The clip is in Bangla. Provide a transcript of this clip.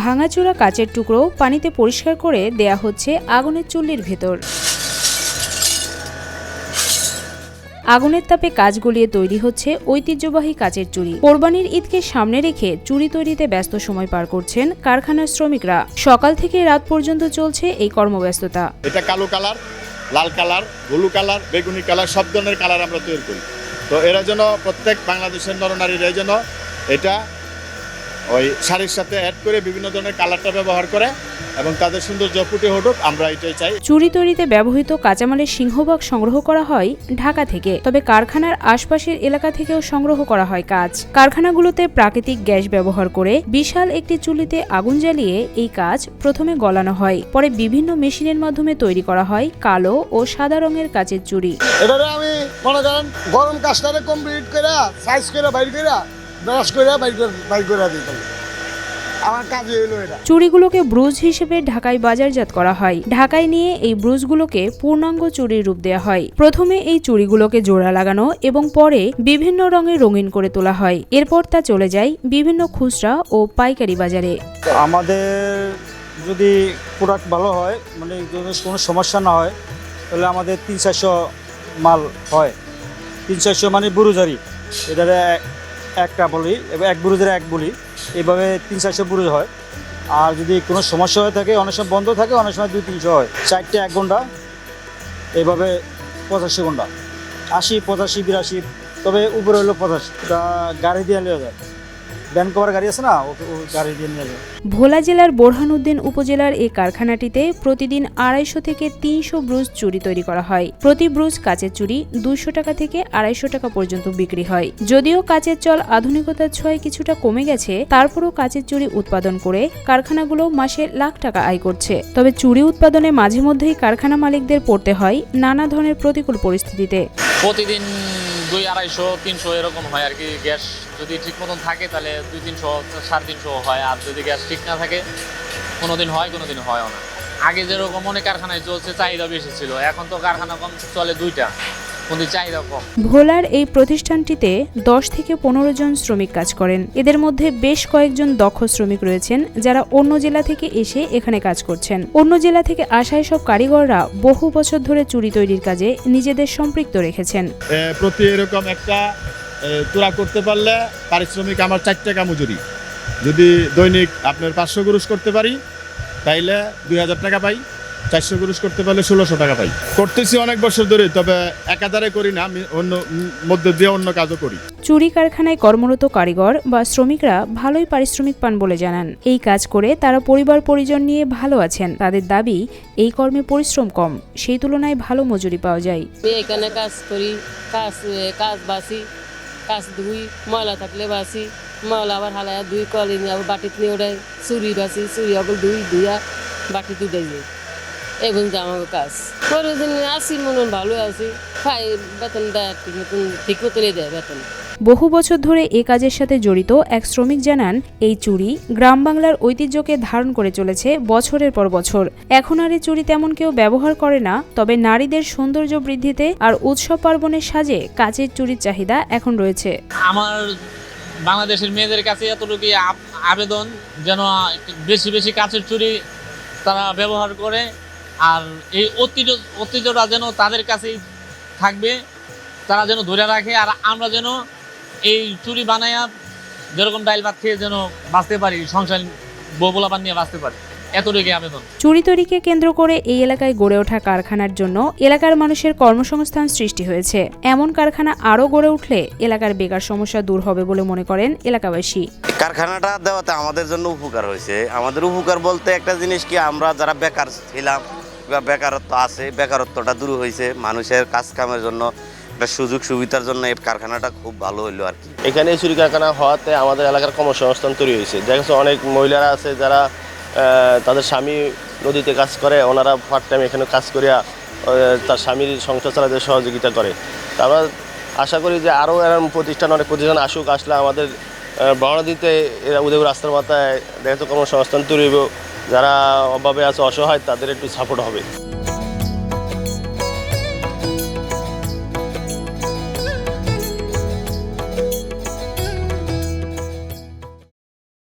ভাঙাচোরা কাচের টুকরো পানিতে পরিষ্কার করে দেয়া হচ্ছে আগুনের চুল্লির ভেতর। আগুনের তাপে কাজ গলিয়ে তৈরি হচ্ছে ঐতিহ্যবাহী কাচের চুড়ি কোরবানির ঈদকে সামনে রেখে চুড়ি তৈরিতে ব্যস্ত সময় পার করছেন কারখানার শ্রমিকরা। সকাল থেকে রাত পর্যন্ত চলছে এই কর্মব্যস্ততা। এটা কালো কালার, লাল কালার ব্লু কালার, বেগুনি কালার, সব ধরনের কালার আমরা তৈরি করি। তো এরা যেন প্রত্যেক বাংলাদেশের নরনারীরা যেন এটা ওই শাড়ির সাথে অ্যাড করে বিভিন্ন ধরনের কালারটা ব্যবহার করে এবং তাদের সৌন্দর্য ফুটে উঠুক আমরা এটাই চাই। চুরি তৈরিতে ব্যবহৃত কাঁচামালের সিংহভাগ সংগ্রহ করা হয় ঢাকা থেকে তবে কারখানার আশপাশের এলাকা থেকেও সংগ্রহ করা হয় কাজ। কারখানাগুলোতে প্রাকৃতিক গ্যাস ব্যবহার করে বিশাল একটি চুলিতে আগুন জ্বালিয়ে এই কাজ প্রথমে গলানো হয় পরে বিভিন্ন মেশিনের মাধ্যমে তৈরি করা হয় কালো ও সাদা রঙের কাচের চুড়ি। এটারে আমি মনে করেন গরম কাজটারে কমপ্লিট করে সাইজ করে বাইর করে ব্রাশ করে বাইর করে বাইর করে দিই তাহলে। আমার কাজই হলো এটা। চুড়িগুলোকে ব্রুজ হিসেবে ঢাকায় বাজারজাত করা হয়। ঢাকায় নিয়ে এই ব্রুজগুলোকে পূর্ণাঙ্গ চুরির রূপ দেওয়া হয়। প্রথমে এই চুড়িগুলোকে জোড়া লাগানো এবং পরে বিভিন্ন রঙে রঙিন করে তোলা হয়। এরপর তা চলে যায় বিভিন্ন খুচরা ও পাইকারি বাজারে। আমাদের যদি প্রোডাক্ট ভালো হয় মানে কোনো সমস্যা না হয় তাহলে আমাদের তিন চারশো মাল হয়। তিন চারশো মানে বুরুজারি। এক- একটা বলি এবং এক বুরুজের এক বলি এইভাবে তিন চারশো বুরুজ হয়। আর যদি কোনো সমস্যা হয়ে থাকে, অনেক সময় বন্ধ থাকে, অনেক সময় দুই তিনশো হয়। চারটে এক ঘণ্টা এইভাবে পঁচাশি ঘণ্টা। আশি, পঁচাশি, বিরাশি, তবে উপরে হলো পঁচাশি তা গাড়ি দিয়ে নেওয়া যায়। ব্যান কভার গাড়ি আছে না ও- ও গাড়ি দিয়ে নিয়ে যায় ভোলা জেলার বোরহানউদ্দিন উপজেলার এই কারখানাটিতে প্রতিদিন আড়াইশো থেকে তিনশো ব্রুজ চুড়ি তৈরি করা হয়। প্রতি ব্রুজ কাচের চুড়ি দুইশো টাকা থেকে আড়াইশো টাকা পর্যন্ত বিক্রি হয়। যদিও কাচের চল আধুনিকতার ছোঁয়ায় কিছুটা কমে গেছে তারপরও কাচের চুড়ি উৎপাদন করে কারখানাগুলো মাসে লাখ টাকা আয় করছে। তবে চুরি উৎপাদনে মাঝে মধ্যেই কারখানা মালিকদের পড়তে হয় নানা ধরনের প্রতিকূল পরিস্থিতিতে। প্রতিদিন দুই আড়াইশো, তিনশো এরকম হয় আর কি। গ্যাস যদি ঠিক মতন থাকে তাহলে দুই তিনশো, সাড়ে তিনশো হয়। আর যদি গ্যাস ঠিক না থাকে কোনো দিন হয় কোনো দিন হয়ও না। আগে যেরকম অনেক কারখানায় চলছে, চাহিদা বেশি ছিল। এখন তো কারখানা কম চলে দুইটা। কিন্তু চাহিদা কম ভোলার এই প্রতিষ্ঠানটিতে দশ থেকে পনেরো জন শ্রমিক কাজ করেন। এদের মধ্যে বেশ কয়েকজন দক্ষ শ্রমিক রয়েছেন যারা অন্য জেলা থেকে এসে এখানে কাজ করছেন। অন্য জেলা থেকে আসা সব কারিগররা বহু বছর ধরে চুরি তৈরির কাজে নিজেদের সম্পৃক্ত রেখেছেন। প্রতি এরকম একটা তোরা করতে পারলে পারিশ্রমিক আমার চার টাকা মজুরি। যদি দৈনিক আপনার পাঁচশো গুরুষ করতে পারি তাইলে দুই হাজার টাকা পাই। চারশো গুরুষ করতে পারলে ষোলোশো টাকা পাই। করতেছি অনেক বছর ধরে তবে একাধারে করি না আমি অন্য মধ্যে দিয়ে অন্য কাজও করি। চুরি কারখানায় কর্মরত কারিগর বা শ্রমিকরা ভালোই পারিশ্রমিক পান বলে জানান। এই কাজ করে তারা পরিবার পরিজন নিয়ে ভালো আছেন। তাদের দাবি এই কর্মে পরিশ্রম কম সেই তুলনায় ভালো মজুরি পাওয়া যায়। এখানে কাজ করি কাজ কাজ বাসি কাজ ধুই ময়লা থাকলে বাসি ময়লা আবার হালায়া দুই কলি আবার বাটিতে নিয়ে ওটাই চুরি বাসি চুরি আবার ধুই ধুইয়া বাটিতে উঠাই এবং যে আমার কাজ। প্রয়োজন আসি মনে ভালো আছি। খাই বেতন দেয় ঠিক মতন ঠিক মতনই দেয় বেতন। বহু বছর ধরে এ কাজের সাথে জড়িত এক শ্রমিক জানান এই চুড়ি গ্রাম বাংলার ঐতিহ্যকে ধারণ করে চলেছে বছরের পর বছর। এখন আর এই চুড়ি তেমন কেউ ব্যবহার করে না তবে নারীদের সৌন্দর্য বৃদ্ধিতে আর উৎসব পার্বণের সাজে কাচের চুরির চাহিদা এখন রয়েছে। আমার বাংলাদেশের মেয়েদের কাছে এতটুকু আবেদন যেন বেশি বেশি কাছের চুরি তারা ব্যবহার করে। আর এই ঐতিহ্য ঐতিহ্যটা যেন তাদের কাছেই থাকবে তারা যেন ধরে রাখে আর আমরা যেন এই চুরি বানায়া যেরকম ডাইল ভাত খেয়ে যেন বাঁচতে পারি সংসার বৌবলাপান নিয়ে বাঁচতে পারি। আবেদন চুরি তৈরিকে কেন্দ্র করে এই এলাকায় গড়ে ওঠা কারখানার জন্য এলাকার মানুষের কর্মসংস্থান সৃষ্টি হয়েছে। এমন কারখানা আরও গড়ে উঠলে এলাকার বেকার সমস্যা দূর হবে বলে মনে করেন এলাকাবাসী। কারখানাটা দেওয়াতে আমাদের জন্য উপকার হয়েছে। আমাদের উপকার বলতে একটা জিনিস কি আমরা যারা বেকার ছিলাম বা বেকারত্ব আছে, বেকারত্বটা দূর হয়েছে মানুষের কাজ কামের জন্য একটা সুযোগ সুবিধার জন্য এই কারখানাটা খুব ভালো হইল আর কি। এখানে এই চুরি কারখানা হওয়াতে আমাদের এলাকার কর্মসংস্থান তৈরি হয়েছে। দেখা অনেক মহিলারা আছে যারা তাদের স্বামী নদীতে কাজ করে, ওনারা পার্ট টাইম এখানে কাজ করিয়া তার স্বামীর সংসার চালাতে সহযোগিতা করে। তা আমরা আশা করি যে আরও এরকম প্রতিষ্ঠান, অনেক প্রতিষ্ঠান আসুক, আসলে আমাদের বড় দিতে এরা উদয়পুর রাস্তার মাথায়, দেখা যাচ্ছে কর্মসংস্থান তৈরি যারা অভাবে আছে অসহায় তাদের একটু সাপোর্ট হবে।